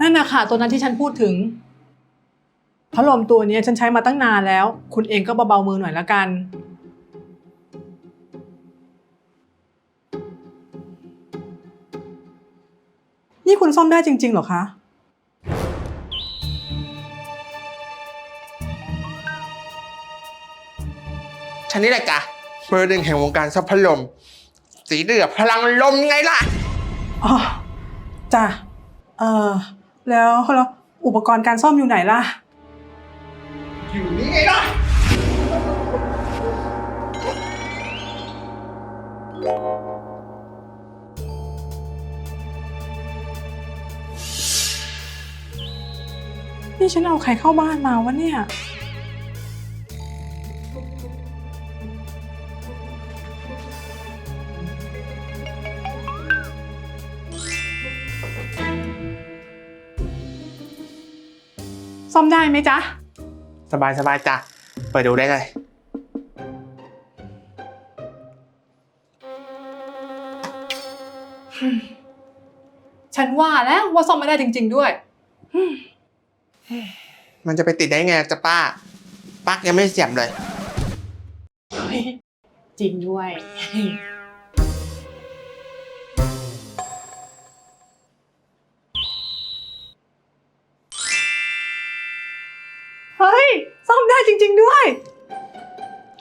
นั่นนะค่ะตัวนั้นที่ฉันพูดถึงพัดลมตัวเนี้ยฉันใช้มาตั้งนานแล้ว คุณเองก็เบาๆมือหน่อยละกัน นี่คุณซ่อมได้จริงๆเหรอคะฉันนี่แหละจ้ะเบอร์หนึ่งแห่งวงการซับพัดลม สีเหลือบพลังลมไงล่ะอ๋อจ้ะ เออแล้วแล้วอุปกรณ์การซ่อมอยู่ไหนล่ะ อยู่นี่ไงล่ะ นี่ฉันเอาใครเข้าบ้านมาวะเนี่ย ซ่อมได้ไหมจ๊ะ สบายสบายจ้ะ เปิดดูได้เลย ฉันว่าแล้วว่าซ่อมไม่ได้จริง ๆด้วย มันจะไปติดได้ไงจ้ะป้า ปลั๊กยังไม่เสียบเลย จริงด้วย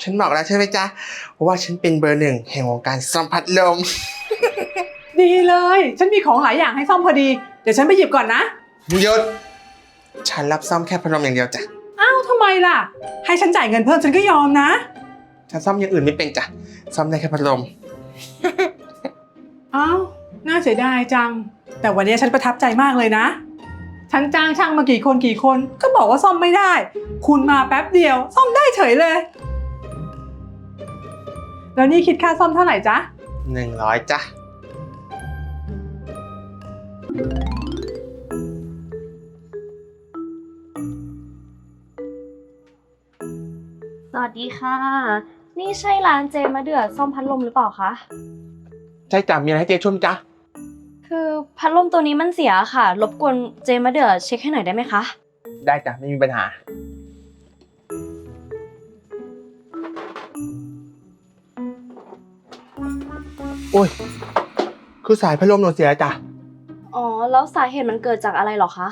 ฉันบอกแล้วใช่ไหมจ๊ะ ว่าฉันเป็นเบอร์หนึ่งแห่งวงการซัมพัดลม ดีเลย ฉันมีของหลายอย่างให้ซ่อมพอดี เดี๋ยวฉันไปหยิบก่อนนะ หยุด ฉันรับซ่อมแค่พัดลมอย่างเดียวจ้ะ อ้าวทำไมล่ะ ให้ฉันจ่ายเงินเพิ่มฉันก็ยอมนะ ฉันซ่อมอย่างอื่นไม่เป็นจ้ะ ซ่อมได้แค่พัดลม อ้าว น่าเสียดายจัง แต่วันนี้ฉันประทับใจมากเลยนะ ฉันจ้างช่างมากี่คนกี่คน ก็บอกว่าซ่อมไม่ได้ คุณมาแป๊บเดียว ซ่อมได้เฉยเลย แล้วนี่คิดค่าซ่อมเท่าไหร่จ๊ะ หนึ่งร้อยจ้ะ สวัสดีค่ะ นี่ใช่ร้านเจมะเดือดซ่อมพัดลมหรือเปล่าคะ ใช่จ้ะมีอะไรให้เจ๊ช่วยไหมจ๊ะคือพัดลมตัวนี้มันเสียค่ะ รบกวนเจมะเดือดเช็คให้หน่อยได้ไหมคะ ได้จ้ะ ไม่มีปัญหา โอ้ย คือสายพัดลมหนูเสียจ้ะ อ๋อ แล้วสาเหตุมันเกิดจากอะไรเหรอคะ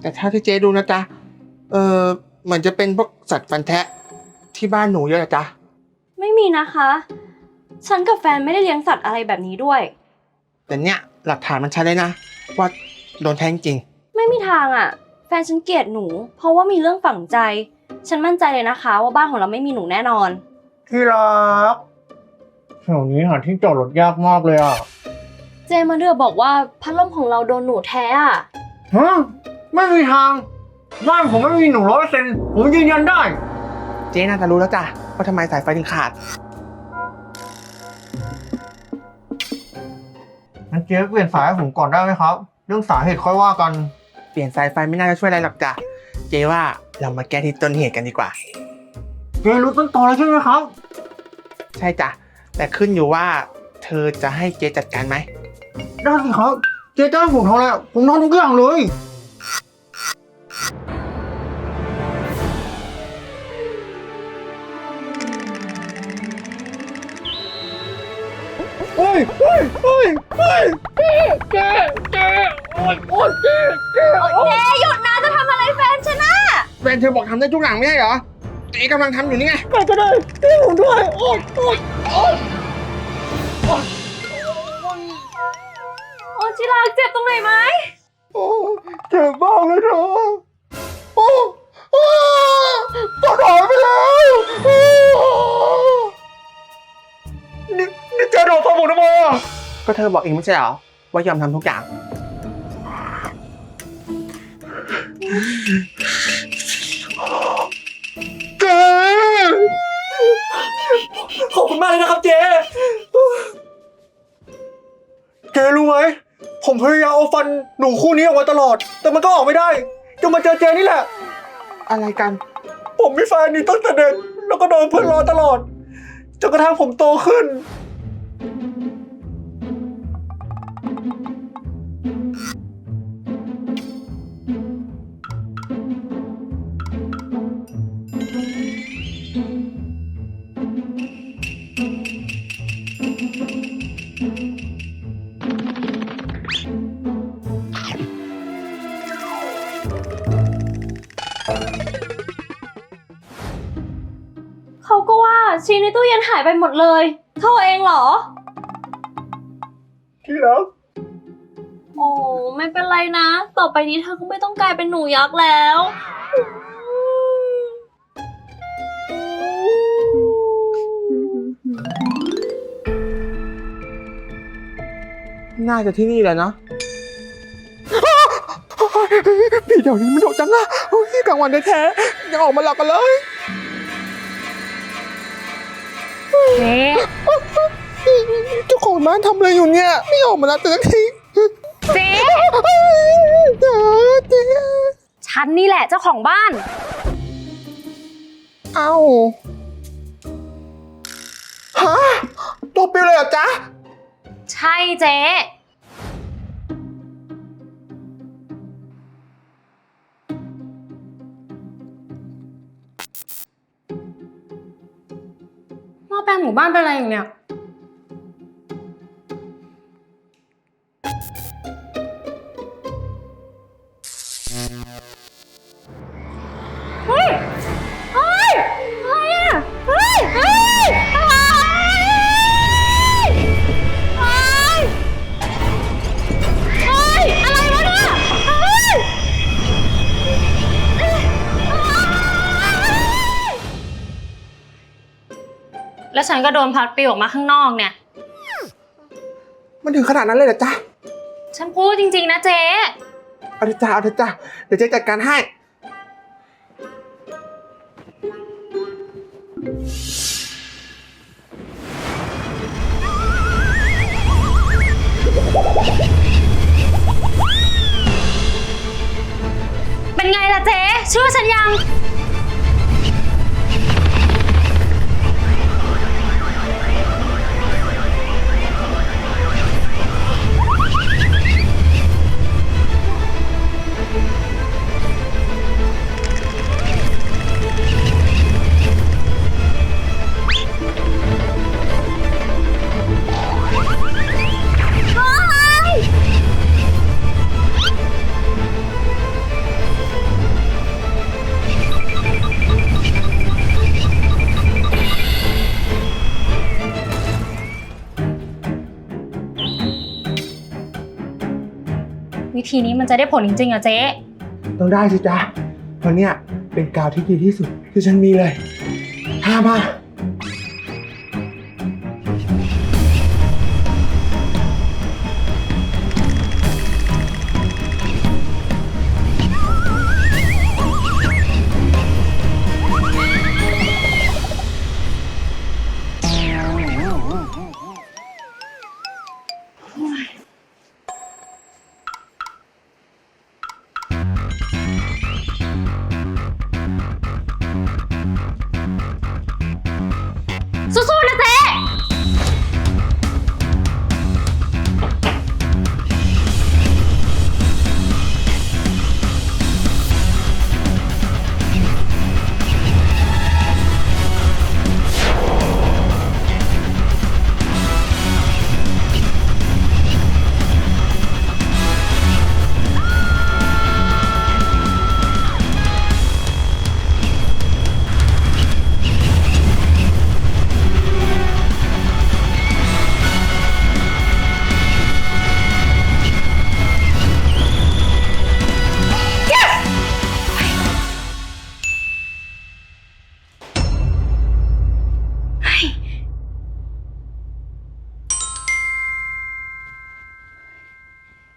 แต่ถ้าที่เจ๊ดูนะจ๊ะ เออเหมือนจะเป็นพวกสัตว์ฟันแทะที่บ้านหนูเยอะนะจ๊ะไม่มีนะคะ ฉันกับแฟนไม่ได้เลี้ยงสัตว์อะไรแบบนี้ด้วย แต่เนี่ยหลักฐานมันชัดเลยนะ ว่าโดนแทงจริง ไม่มีทางอะ่ะ แฟนฉันเกลียดหนู เพราะว่ามีเรื่องฝังใจ ฉันมั่นใจเลยนะคะ ว่าบ้านของเราไม่มีหนูแน่นอน ที่รัก แถวนี้หาที่จอดรถยากมากเลยอะ เจมะเดือดบอกว่าพัดลมของเราโดนหนูแท้อะฮะไม่มีทางบ้านผมไม่มีหนูร้อยเปอร์เซ็นต์ผมยืนยันได้ เจ๊น่าจะรู้แล้วจ้ะว่าทำไมสายไฟถึงขาด งั้นเจ๊เปลี่ยนสายให้ผมก่อนได้ไหมครับ เรื่องสาเหตุค่อยว่ากัน เปลี่ยนสายไฟไม่น่าจะช่วยอะไรหรอกจ้ะเจ๊ว่าเรามาแก้ที่ต้นเหตุกันดีกว่า เจ๊รู้ต้นตอแล้วใช่ไหมครับ ใช่จ้ะ แต่ขึ้นอยู่ว่าเธอจะให้เจ๊จัดการไหม ได้สิครับเจ๊จ้างผมเท่าไหร่ผมทำทุกอย่างเลยโอ้ยโอ้ยโอ้ยโอ้ยเจ๊เจ๊เจ๊โอ้ยโอ้ยเจ๊เจ๊เจหยุดนะจะทำอะไรแฟนฉันนะ แฟนเธอบอกทำได้ทุกอย่างไม่ใช่เหรอ เจ๊กำลังทำอยู่นี่ไงใครก็ได้ช่วยผมด้วยโอ้ยโอ้ยโอ้ยโอ้จิรักเจ็บตรงไหนไหมโอ้เจ็บมากเลยเธอโอ้โอ้ปวดหายไปแล้วโอ้นี่นี่เจ๊โดนฟังผมทำไมอะก็เธอบอกเองไม่ใช่เหรอว่ายอมทำทุกอย่าง ขอบคุณมากเลยนะครับเจ๊เจ๊รู้ไหม ผมพยายามเอาฟันหนูคู่นี้ออกมาตลอด แต่มันก็ออกไม่ได้จนมาเจอเจ๊นี่แหละ อะไรกัน ผมมีแฟนนี่ตั้งแต่เด็กแล้วก็โดนเพื่อนล้อตลอดจนกระทั่งผมโตขึ้น ในตู้เย็นหายไปหมดเลยเท่าเองเหรอ ที่รักโอ้ไม่เป็นไรนะ ต่อไปนี้เธอก็ไม่ต้องกลายเป็นหนูยักษ์แล้ว น่าจะที่นี่แหละเนาะพี่เดี๋ยวนี้มันโดดจังอะโอ้ยกลางวันแท้ๆยังออกมาหลอกกันเลย เจ๊เจ้าของร้านทำอะไรอยู่เนี่ย ไม่ออกมาแล้วแต่ละทีเจ๊เจ๊เจ๊ฉันนี่แหละเจ้าของบ้าน เอ้าฮะตัวปิวเลยเหรอจ๊ะ ใช่เจ๊ หมู่บ้านเป็นอะไรอย่างเนี้ย นก็โดนพัดปลิวออกมาข้างนอกเนี่ย มันถึงขนาดนั้นเลยเหรอจ๊ะฉันพูดจริง ๆ นะเจ๊ เอาเถอะจ้าเอาเถอะจ้าเดี๋ยวเจ๊จัดการให้ เป็นไงล่ะเจ๊เชื่อฉันยัง วิธีนี้มันจะได้ผลจริงๆเหรอะเจ๊ ต้องได้สิจ๊ะเพราะเนี่ยเป็นกาวที่ดีที่สุดที่ฉันมีเลยถ้ามา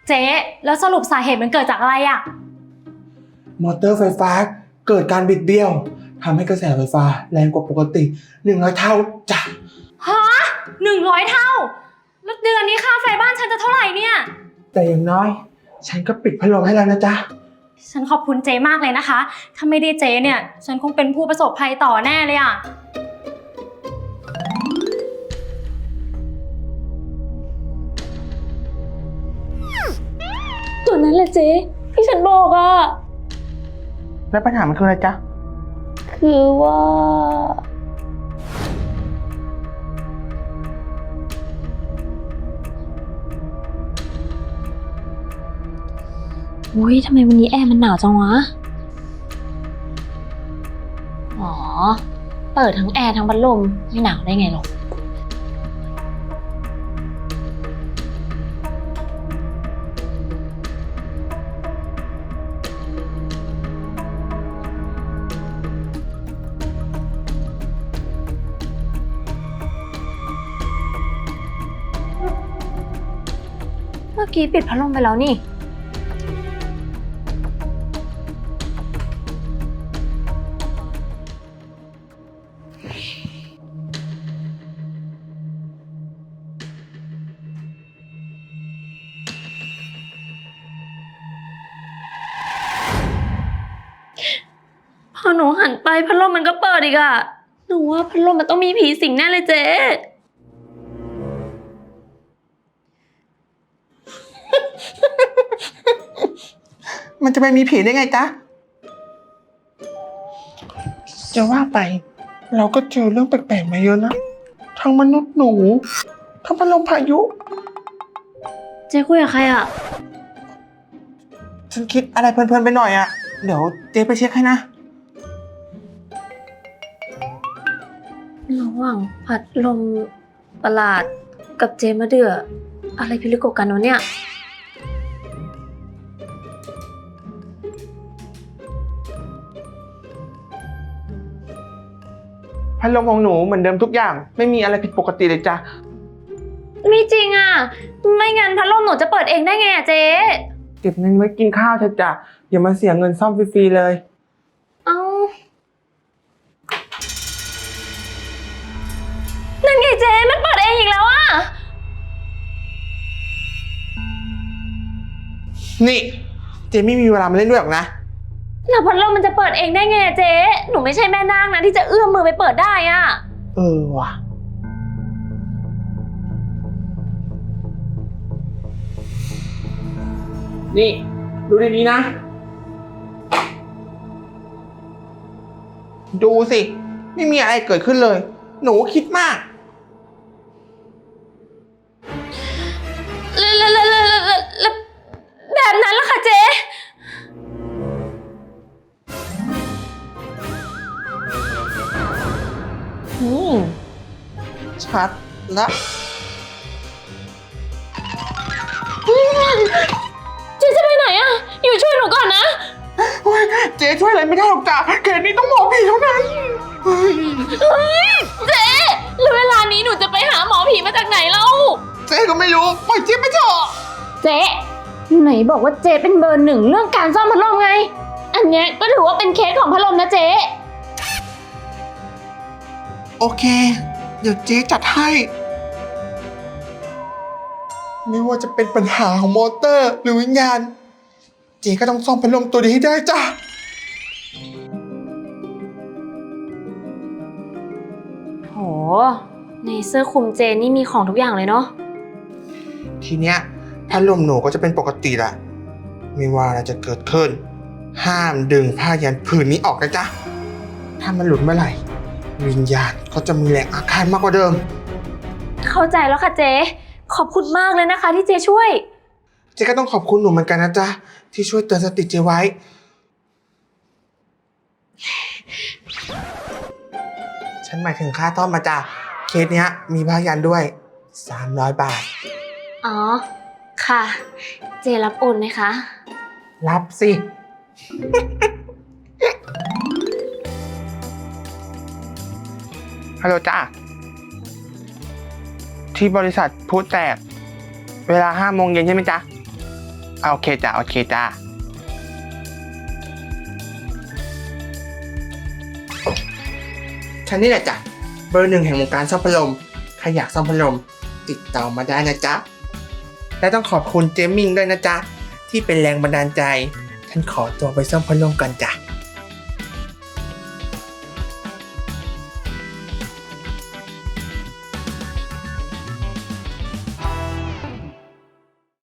เจ๊แล้วสรุปสาเหตุมันเกิดจากอะไรอะมอเตอร์ไฟฟ้าเกิดการบิดเบี้ยวทำให้กระแสไฟฟ้าแรงกว่าปกติหนึ่งร้อยเท่าจ้ะฮะหนึ่งร้อยเท่า แล้วเดือนนี้ค่าไฟบ้านฉันจะเท่าไหร่เนี่ย แต่อย่างน้อย ฉันก็ปิดพัดลมให้แล้วนะจ๊ะ ฉันขอบคุณเจ๊มากเลยนะคะ ถ้าไม่ได้เจ๊เนี่ย ฉันคงเป็นผู้ประสบภัยต่อแน่เลยอะ นั้นแหละเจ๊ที่ฉันบอกอะแล้วปัญหามันคืออะไรจ๊ะ คือว่า อุ้ยทำไมวันนี้แอร์มันหนาวจังวะ อ๋อตเปิดทั้งแอร์ทั้งพัดลมไม่หนาวได้ไงหรอก กี้ปิดพัดลมไปแล้วนี่ พอหนูหันไปพัดลมมันก็เปิดอีกอะหนูว่าพัดลมมันต้องมีผีสิงแน่เลยเจ๊ มันจะไปมีผีได้ไงจ๊ะ จะว่าไป เราก็เจอเรื่องแปลกๆมาเยอะนะทั้งมนุษย์หนูทั้งพัดลมพายุ เจ๊คุยกับใครอะฉันคิดอะไรเพลินๆไปหน่อยอะเดี๋ยวเจ๊ไปเช็คให้นะ ระหว่างพัดลมประหลาดกับเจมะเดือ อะไรพิลึกกว่ากันวะเนี่ย พัดลมของหนูเหมือนเดิมทุกอย่าง ไม่มีอะไรผิดปกติเลยจ้ะไม่จริงอะไม่งั้นพัดลมหนูจะเปิดเองได้ไงอะเจ๊เก็บเงินไว้กินข้าวเถอะจ้ะอย่ามาเสียเงินซ่อมฟรีๆเลย เอ้านั่นไงเจ๊มันเปิดเองอีกแล้วอะนี่ เจ๊ไม่มีเวลามาเล่นด้วยหรอกนะ แล้วพัดลมมันจะเปิดเองได้ไงอะเจ๊ หนูไม่ใช่แม่นางนะที่จะเอื้อมมือไปเปิดได้อะเออว่ะ นี่ ดูดีๆนะ ดูสิ ไม่มีอะไรเกิดขึ้นเลย หนูคิดมาก ชัดละเจ๊จะไปไหนอะอยู่ช่วยหนูก่อนนะเฮ้ยเจ๊ช่วยอะไรไม่ได้หรอกจ้ะเขตนี้ต้องหมอผีเท่านั้นเฮ้ยเฮ้ยเจ๊แล้วเวลานี้หนูจะไปหาหมอผีมาจากไหนเล่าเจ๊ก็ไม่รู้ปล่อยเจ๊ไปเถอะเจ๊ไหนบอกว่าเจ๊เป็นเบอร์หนึ่งเรื่องการซ่อมพัดลมไง อันเนี้ยก็ถือว่าเป็นเคสของพัดลมนะเจ๊ โอเค เดี๋ยวเจ๊จัดให้ ไม่ว่าจะเป็นปัญหาของมอเตอร์หรือวิญญาณ เจ๊ก็ต้องซ่อมพัดลมตัวนี้ให้ได้จ้ะ โห ในเสื้อคลุมเจนี่มีของทุกอย่างเลยเนาะ ทีเนี้ยพัดลมหนูก็จะเป็นปกติละไม่ว่าอะไรจะเกิดขึ้น ห้ามดึงผ้ายันผืนนี้ออกนะจ๊ะ ถ้ามันหลุดเมื่อไหร่ วิญญาณก็จะมีแรงอาฆาตมากกว่าเดิม เข้าใจแล้วค่ะเจ๊ขอบคุณมากเลยนะคะ ที่เจ๊ช่วย เจ๊ก็ต้องขอบคุณหนูเหมือนกันนะจ๊ะ ที่ช่วยเตือนสติเจ๊ไว้ ฉันหมายถึงค่าต้อมมาจ้ะเคสเนี้ย มีผ้ายันด้วย 300 บาท อ๋อ ค่ะ เจรับโอนไหมคะ รับสิ ฮัลโหลจ้าที่บริษัทพูดแตก เวลาห้าโมงเย็นใช่ไหมจ๊ะอ่าโอเคจ้าโอเคจ้าฉันนี่แหละจ้ะเบอร์หนึ่งแห่งวงการซ่อมพัดลมใครอยากซ่อมพัดลมติดต่อมาได้นะจ๊ะ และต้องขอบคุณเจมมิงด้วยนะจ๊ะ ที่เป็นแรงบันดาลใจ ฉันขอตัวไปซ่อมพัดลมกันจ้ะ